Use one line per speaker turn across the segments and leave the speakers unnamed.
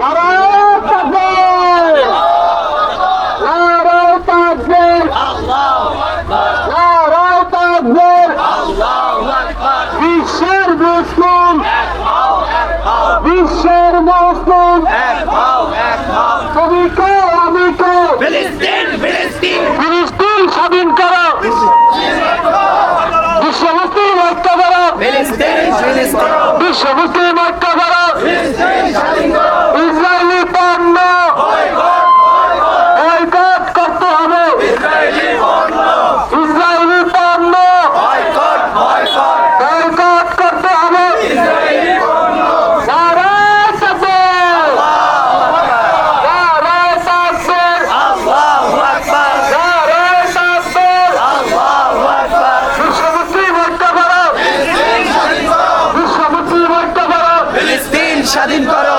নারায়ণ তাকবীর নারায়ণ তাকবীর নারায়ণ তাকবীর বিশ্বের মুসলিম! বিশ্বের মুসলিম! তুমি কে? আমি কে?
ফিলিস্তিন ফিলিস্তিন!
ফিলিস্তিন স্বাধীন করো বিশ্ব মুসলিম ঐক্য করো
স্বাধীন করো
বিশ্ব মুসলিম ঐক্য করো ইসরায়েলি পণ্য বয়কট করতে হবে ইসরায়েলি পণ্য
বয়কট বয়কট
বয়কট করতে হবে নারায় তাকবীর নারায় তাকবীর
আল্লাহু আকবার
নারায় তাকবীর
আল্লাহু আকবার
বিশ্ব মুসলিম ঐক্য করো বিশ্ব মুসলিম ঐক্য করো
ফিলিস্তিন স্বাধীন করো
নারে তাকবীর
আল্লাহু আকবার
নারে তাকবীর
আল্লাহু আকবার
নারে তাকবীর
আল্লাহু আকবার
বিশ্ব মুসলিম ঐক্য করো
ফিলিস্তিন স্বাধীন করো
বিশ্ব মুসলিম ঐক্য করো
ফিলিস্তিন স্বাধীন করো।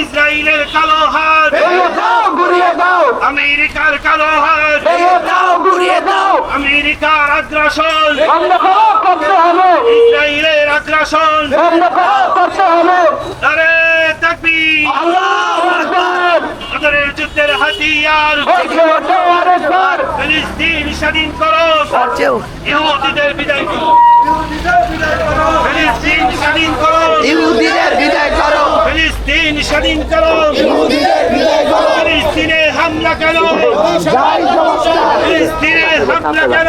ইসরায়েলের কালো হাত। আমেরিকার কালো হাত। আমেরিকার আগ্রাসন।
করতে হবে।
ইসরায়েলের আগ্রাসন।
বন্ধ করো করতে হবে।
নারে তাকবীর।
আল্লাহু আকবার।
তাদের যুদ্ধের হাতিয়ার।
ওঠো আরেকবার।
ফিলিস্তিন স্বাধীন করো। ইহুদিদের বিদায় করো। ফিলিস্তিন স্বাধীন করো।
ইহুদিদের বিদায় করো।
ফিলিস্তিন স্বাধীন করো।
ইহুদিদের বিদায় করো।
ফিলিস্তিনে হামলা
সমস্যা
ফিলিস্তিনে হামলা কেন?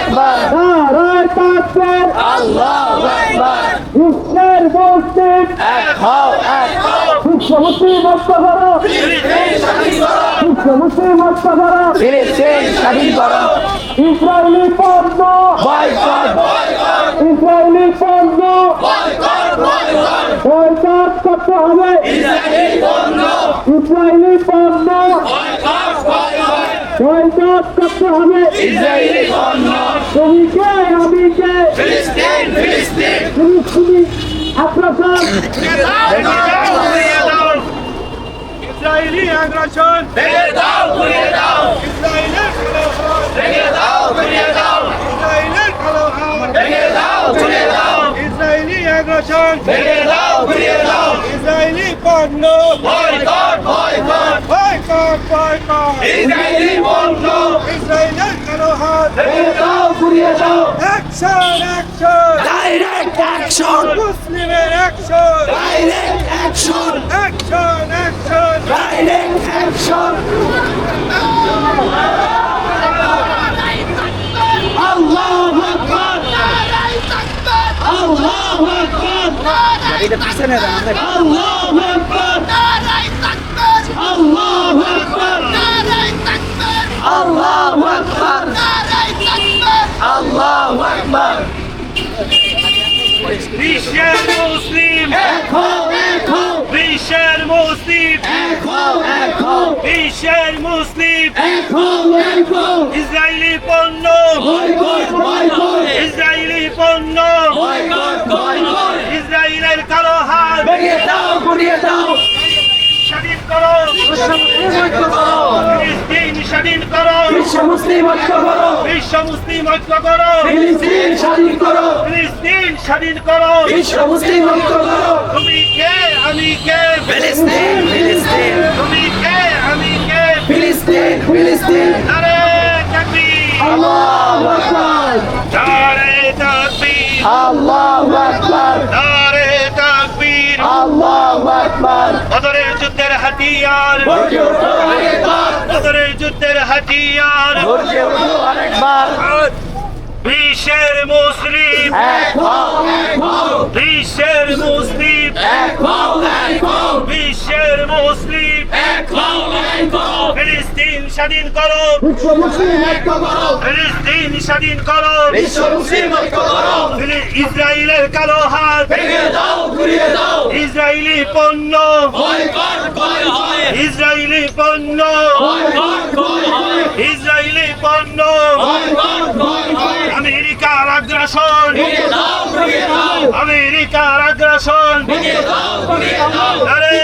আকবার
নারায় তাকবীর
আল্লাহু আকবার
বিশ্বের মুসলিম
এক হও এক হও।
বিশ্ব মুসলিম ঐক্য করো বিশ্ব মুসলিম ঐক্য করো
ফিলিস্তিন স্বাধীন করো
ইসরায়েলি পণ্য।
বয়কট
ইসরায়েলি পণ্য। বয়কট করতে হবে। ইসরায়েলি বয়কট করতে হবে। তুমি কে আমি কে
ফিলিস্তিন ফিলিস্তিনি।
আগ্রাসন
ইসরায়েলি আগ্রাসন।
ভেঙে দাও ঘুরিয়ে দাও।
ইসরায়েলের কালো
ভেঙে দাও ঘুরিয়ে দাও।
ইসরায়েলের কালো
ভেঙে দাও ঘুরিয়ে দাও।
ইসরায়েলি আগ্রাসন
ভেঙে দাও ঘুরিয়ে দাও
ইসরায়েলি পণ্য
boycott boycott
boycott boycott
Israeli পণ্য দাও ঘুরিয়ে দাও
অ্যাকশন অ্যাকশন
ডাইরেক্ট অ্যাকশন
মুসলিমের action
direct action
action action
direct action আল্লাহু আকবার আল্লাহু আকবার
এটা পিছনে আমরা
আল্লাহু আকবার আল্লাহু আকবার আল্লাহু আকবার আল্লাহু আকবার।
বিশ্বের মুসলিম।
এখো এখো।
বিশ্বের মুসলিম।
এখো এখো।
বিশ্বের মুসলিম।
এখো এখো।
ইসরায়েলি পণ্য।
বয়কট বয়কট
ইসরায়েলি পণ্য।
বয়কট বয়কট
ইসরায়েলের কালো হাত।
ভেঙে দাও গুড়িয়ে দাও
স্বাধীন করো।
বিশ্ব মুসলিম ঐক্য করো।
বিশ্ব মুসলিম ঐক্য করো।
ফিলিস্তিন স্বাধীন করো।
ফিলিস্তিন স্বাধীন করো।
বিশ্ব মুসলিম ঐক্য করো।
তুমি কে? আমি কে?
ফিলিস্তিন ফিলিস্তিন।
তুমি কে? আমি কে?
ফিলিস্তিন ফিলিস্তিন।
আরে তাকবীর।
আল্লাহু আকবার।
নারে তাকবীর।
আল্লাহু আকবার। আকবার
বদরের যুদ্ধের হাতিয়ার।
গর্জে ওঠো আরেকবার।
বদরের যুদ্ধের হাতিয়ার।
গর্জে ওঠো আরেকবার।
বিশ্বের মুসলিম।
এক হও এক হও।
বিশ্বের মুসলিম।
এক হও এক হও।
বিশ্বের মুসলিম।
এক হও এক হও।
ফিলিস্তিন স্বাধীন করো।
বিশ্ব মুসলিম ঐক্য করো।
ফিলিস্তিন স্বাধীন করো।
বিশ্ব মুসলিম ঐক্য করো।
ইসরায়েলের কালো হাত।
ভেঙে দাও ঘুরিয়ে
ইসরায়েলি পণ্য। ইসরায়েলি পণ্য। ইসরায়েলি পণ্য। আমেরিকার আগ্রাসন। আমেরিকার আগ্রাসন। আরে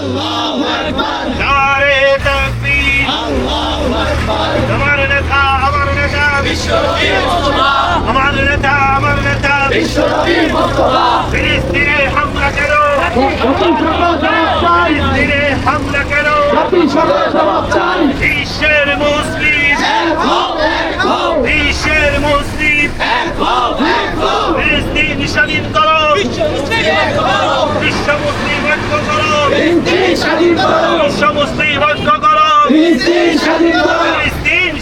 আকবার।
নারে তাকবীর।
আল্লাহু আকবার।
আমার নেতা আমার নেতা।
বিশ্বনবীর মুস্তাফা
আমার নেতা আমার নেতা
বিশ্বনবীর মুস্তাফা
ফিলিস্তিনে হামলা কেন
জাতি সকল জবাব চাই
ফিলিস্তিনে হামলা কেন
জাতি সকল জবাব চাই
বিশ্বের মুসলিম
এক হও এক হও
বিশ্বের মুসলিম
এক হও এক হও
ফিলিস্তিন স্বাধীন করো
বিশ্ব মুসলিম ঐক্য করো
বিশ্ব মুসলিম ঐক্য করো
ফিলিস্তিন স্বাধীন করো।
বিশ্ব মুসলিম ঐক্য করো
ফিলিস্তিন স্বাধীন করো।
ফিলিস্তিন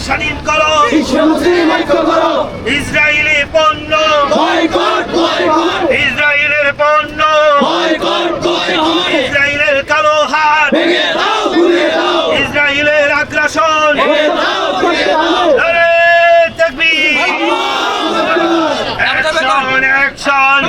স্বাধীন করো। ইসরায়েলি পণ্য। ইসরায়েলের পণ্য। ইসরায়েলের কালো হাত। ইসরায়েলের আগ্রাসন।
দাও ঘুরিয়ে দাও
আরে তাকবীর action action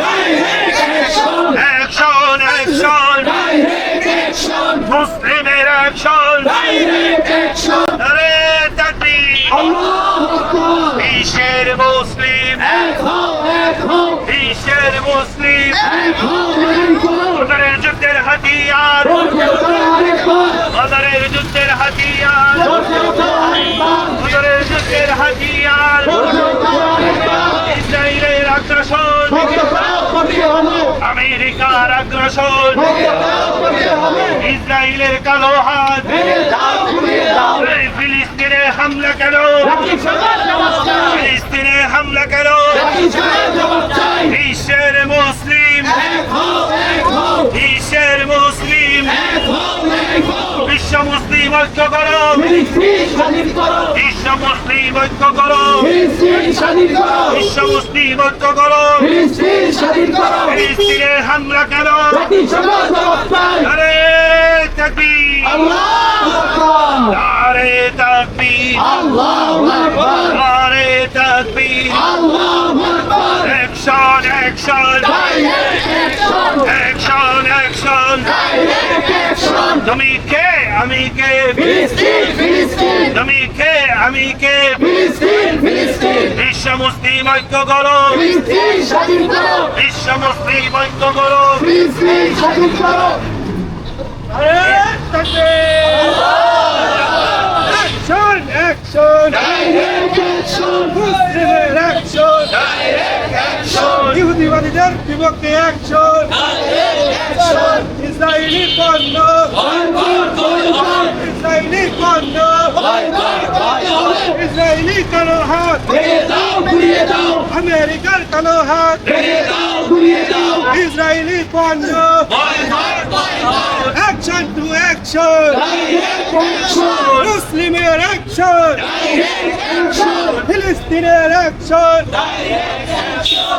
action
action action
direct action
মুসলিমের অ্যাকশন
ডাইরেক্ট অ্যাকশন
আরে তাকবীর
আল্লাহু আকবার
বিশ্বের মুসলিম
এক হও এক হও
বিশ্বের মুসলিম
এক হও এক হও
বদরের যুদ্ধের হাতিয়ার
গর্জে
বদরের যুদ্ধের হাতিয়ার বদরের যুদ্ধের হাতিয়ার ইসরায়েলের আগ্রাসন আমেরিকার আগ্রাসন ইসরায়েলের কালো হাত ফিলিস্তিনে হামলা কেন ফিলিস্তিনে হামলা কেন বিশ্বের মুসলিম। বিশ্বের মুসলিম। বিশ্ব মুসলিম ঐক্য করো। বিশ্ব মুসলিম ঐক্য করো। বিশ্ব মুসলিম ঐক্য করো।
ফিলিস্তিন স্বাধীন করো।
ফিলিস্তিনে হামলা কেন
জাতি সকল জবাব চাই
আরে তাকবীর। আরে তাকবীর। আরে তাকবীর।
আল্লাহু
action action
direct action
action action
direct action
তুমি কে আমি কে
ফিলিস্তিন ফিলিস্তিন
তুমি কে আমি কে
ফিলিস্তিন ফিলিস্তিন
বিশ্ব মুসলিম ঐক্য করো
ফিলিস্তিন স্বাধীন করো
বিশ্ব মুসলিম ঐক্য করো
ফিলিস্তিন স্বাধীন করো
ইহুদিবাদীদের বিপক্ষে অ্যাকশন ইসরায়েলি পণ্য। ইসরায়েলি পণ্য। ইসরায়েলি কালো হাত আমেরিকার কালো হাত ইসরায়েলি পণ্য। অ্যাকশন টু অ্যাকশন মুসলিমের অ্যাকশন ফিলিস্তিনের অ্যাকশন
ডাইরেক্ট অ্যাকশন